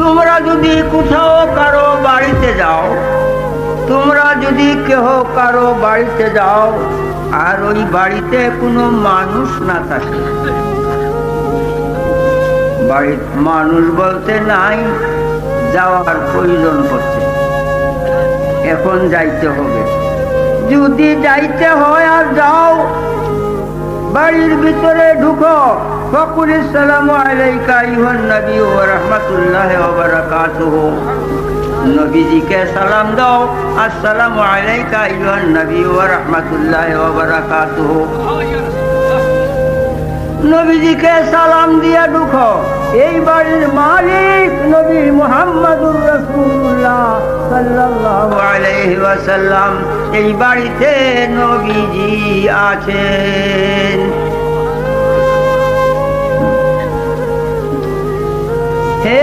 তোমরা যদি কোথাও কারও বাড়িতে যাও, তোমরা যদি কেহ কারও বাড়িতে যাও, আর ওই বাড়িতে কোনো মানুষ না থাকে। বাড়ি মানুষ বলতে নাই, যাওয়ার প্রয়োজন পড়ছে এখন যাইতে হবে। যদি যাইতে হয় আর যাও, বাড়ির ভিতরে ঢুকো। সালাম আলাইকা ইহান নবী ও রহমতুল্লাহ ওয়া বারাকাতুহু। নবীজিকে সালাম দাও। আলাইকা নবী নবীজিকে সালাম দিয়া ঢুকো। এই বাড়ির মালিক নবী মুহাম্মদুর সাল্লাল্লাহু আলাইহি এই বাড়িতে নবীজি আছেন। Yeah.